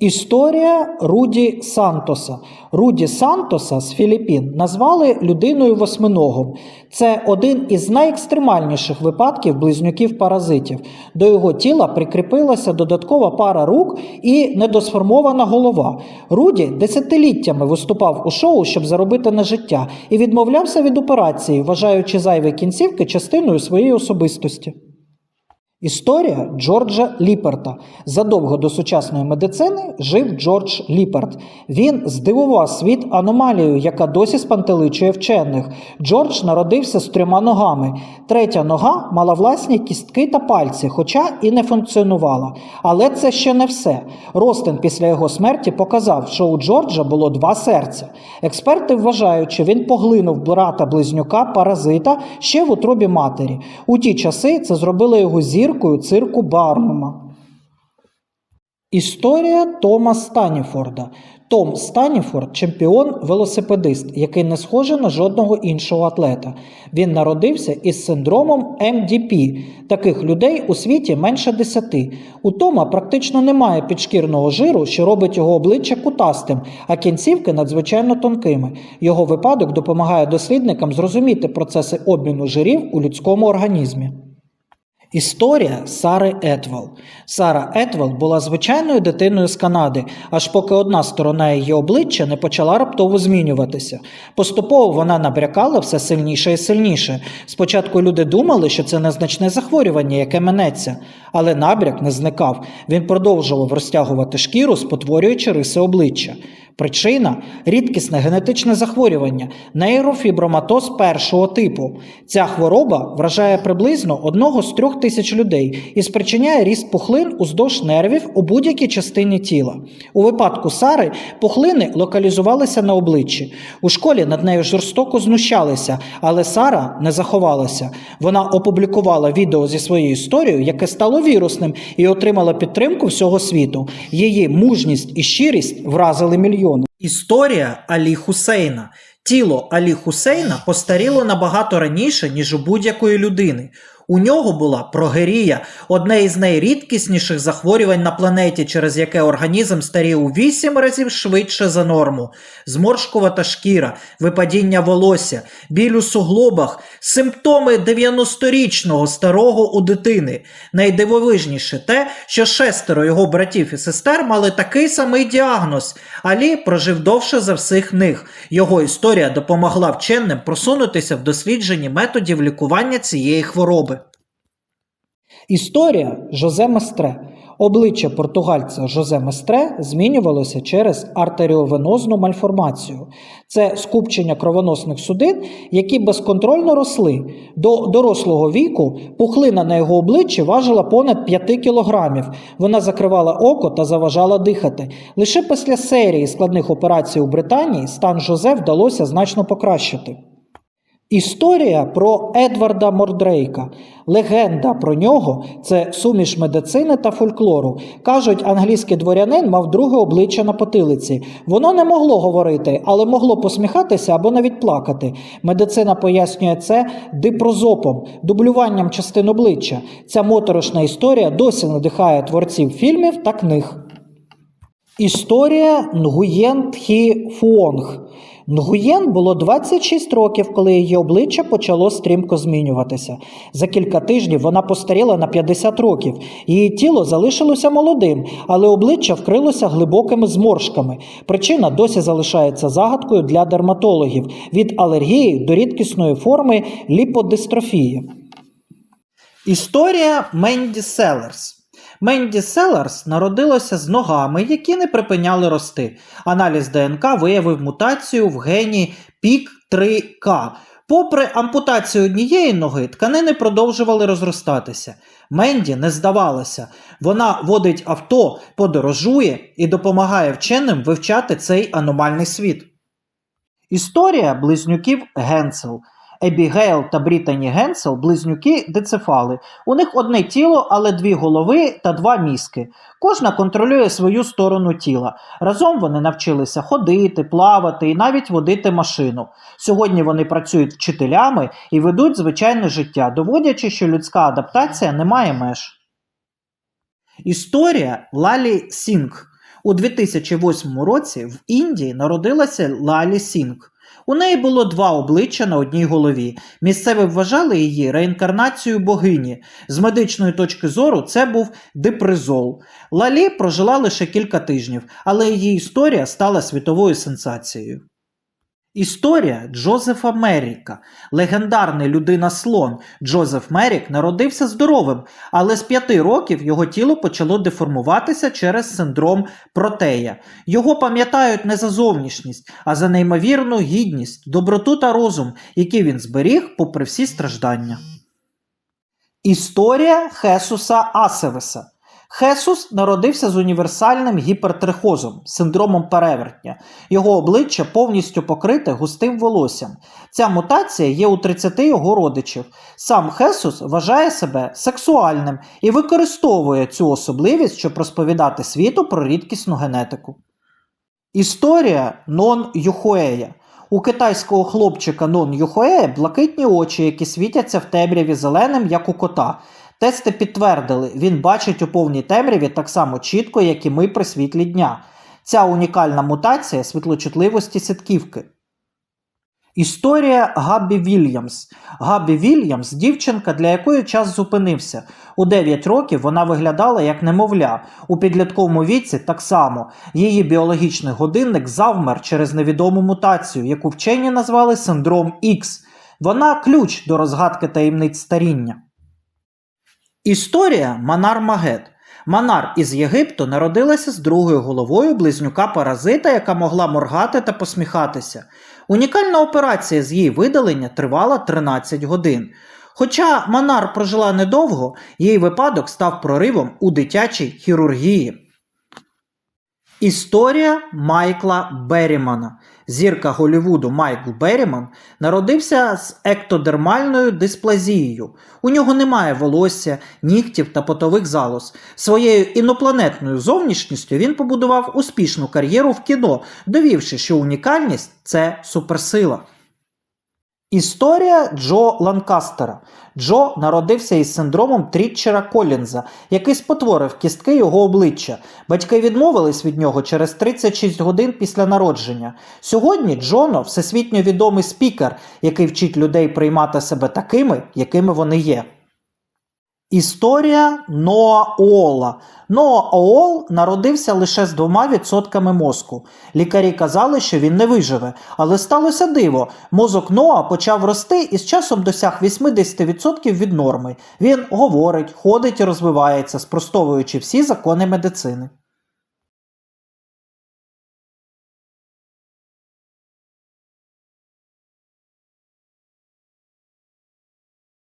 Історія Руді Сантоса. Руді Сантоса з Філіппін назвали людиною восьминогом. Це один із найекстремальніших випадків близнюків-паразитів. До його тіла прикріпилася додаткова пара рук і недосформована голова. Руді десятиліттями виступав у шоу, щоб заробити на життя, і відмовлявся від операції, вважаючи зайві кінцівки частиною своєї особистості. Історія Джорджа Ліперта. Задовго до сучасної медицини жив Джордж Ліперт. Він здивував світ аномалією, яка досі спантеличує вчених. Джордж народився з трьома ногами. Третя нога мала власні кістки та пальці, хоча і не функціонувала. Але це ще не все. Ростин після його смерті показав, що у Джорджа було два серця. Експерти вважають, що він поглинув брата близнюка паразита ще в утробі матері. У ті часи це зробило його зіркою цирку Барнума. Історія Тома Станіфорда. Том Станіфорд чемпіон велосипедист, який не схожий на жодного іншого атлета. Він народився із синдромом МДП. Таких людей у світі менше десяти. У Тома практично немає підшкірного жиру, що робить його обличчя кутастим, а кінцівки надзвичайно тонкими. Його випадок допомагає дослідникам зрозуміти процеси обміну жирів у людському організмі. Історія Сари Етвел. Сара Етвел була звичайною дитиною з Канади, аж поки одна сторона її обличчя не почала раптово змінюватися. Поступово вона набрякала все сильніше і сильніше. Спочатку люди думали, що це незначне захворювання, яке минеться, але набряк не зникав. Він продовжував розтягувати шкіру, спотворюючи риси обличчя. Причина рідкісне генетичне захворювання нейрофіброматоз першого типу. Ця хвороба вражає приблизно одного з трьох тисяч людей і спричиняє ріст пухлин уздовж нервів у будь-якій частині тіла. У випадку Сари пухлини локалізувалися на обличчі. У школі над нею жорстоко знущалися, але Сара не заховалася. Вона опублікувала відео зі своєю історією, яке стало вірусним, і отримала підтримку всього світу. Її мужність і щирість вразили мільйони. Історія Алі Хусейна. Тіло Алі Хусейна постаріло набагато раніше, ніж у будь-якої людини. У нього була прогерія, одне із найрідкісніших захворювань на планеті, через яке організм старіє у 8 разів швидше за норму. Зморшкувата шкіра, випадіння волосся, біль у суглобах, симптоми 90-річного старого у дитини. Найдивовижніше те, що шестеро його братів і сестер мали такий самий діагноз. Алі прожив довше за всіх них. Його історія допомогла вченим просунутися в дослідженні методів лікування цієї хвороби. Історія Жозе Местре. Обличчя португальця Жозе Местре змінювалося через артеріовенозну мальформацію. Це скупчення кровоносних судин, які безконтрольно росли. До дорослого віку пухлина на його обличчі важила понад 5 кілограмів. Вона закривала око та заважала дихати. Лише після серії складних операцій у Британії стан Жозе вдалося значно покращити. Історія про Едварда Мордрейка. Легенда про нього це суміш медицини та фольклору. Кажуть, англійський дворянин мав друге обличчя на потилиці. Воно не могло говорити, але могло посміхатися або навіть плакати. Медицина пояснює це дипрозопом, дублюванням частин обличчя. Ця моторошна історія досі надихає творців фільмів та книг. Історія Нгуєн Тхі Фуонг. Нгуєн було 26 років, коли її обличчя почало стрімко змінюватися. За кілька тижнів вона постаріла на 50 років. Її тіло залишилося молодим, але обличчя вкрилося глибокими зморшками. Причина досі залишається загадкою для дерматологів від алергії до рідкісної форми ліподистрофії. Історія Менді Селерс. Менді Селерс народилася з ногами, які не припиняли рости. Аналіз ДНК виявив мутацію в гені PIK3K. Попри ампутацію однієї ноги, тканини продовжували розростатися. Менді не здавалася. Вона водить авто, подорожує і допомагає вченим вивчати цей аномальний світ. Історія близнюків Генсел. Ебігейл та Брітані Генсел близнюки децефали. У них одне тіло, але дві голови та два мізки. Кожна контролює свою сторону тіла. Разом вони навчилися ходити, плавати і навіть водити машину. Сьогодні вони працюють вчителями і ведуть звичайне життя, доводячи, що людська адаптація не має меж. Історія Лалі Сінг. У 2008 році в Індії народилася Лалі Сінг. У неї було два обличчя на одній голові. Місцеві вважали її реінкарнацією богині. З медичної точки зору це був депризол. Лалі прожила лише кілька тижнів, але її історія стала світовою сенсацією. Історія Джозефа Меріка. Легендарний людина-слон Джозеф Мерік народився здоровим, але з п'яти років його тіло почало деформуватися через синдром протея. Його пам'ятають не за зовнішність, а за неймовірну гідність, доброту та розум, які він зберіг попри всі страждання. Історія Хесуса Асевеса. Хесус народився з універсальним гіпертрихозом, синдромом перевертня. Його обличчя повністю покрите густим волоссям. Ця мутація є у 30 його родичів. Сам Хесус вважає себе сексуальним і використовує цю особливість, щоб розповідати світу про рідкісну генетику. Історія Нон Юхуея. У китайського хлопчика Нон Юхуея блакитні очі, які світяться в темряві зеленим, як у кота. Тести підтвердили, він бачить у повній темряві так само чітко, як і ми при світлі дня. Ця унікальна мутація світлочутливості сітківки. Історія Габбі Вільямс. Габбі Вільямс дівчинка, для якої час зупинився. У 9 років вона виглядала як немовля. У підлітковому віці так само. Її біологічний годинник завмер через невідому мутацію, яку вчені назвали синдром Х. Вона ключ до розгадки таємниць старіння. Історія Манар Магет. Манар із Єгипту народилася з другою головою близнюка паразита, яка могла моргати та посміхатися. Унікальна операція з її видалення тривала 13 годин. Хоча Манар прожила недовго, її випадок став проривом у дитячій хірургії. Історія Майкла Беррімана. Зірка Голлівуду Майкл Берріман народився з ектодермальною дисплазією. У нього немає волосся, нігтів та потових залоз. Своєю інопланетною зовнішністю він побудував успішну кар'єру в кіно, довівши, що унікальність це суперсила. Історія Джо Ланкастера. Джо народився із синдромом Трітчера Колінза, який спотворив кістки його обличчя. Батьки відмовились від нього через 36 годин після народження. Сьогодні Джоно всесвітньо відомий спікер, який вчить людей приймати себе такими, якими вони є. Історія Ноа Оола. Ноа Оол народився лише з двома відсотками мозку. Лікарі казали, що він не виживе, але сталося диво. Мозок Ноа почав рости і з часом досяг 80% від норми. Він говорить, ходить і розвивається, спростовуючи всі закони медицини.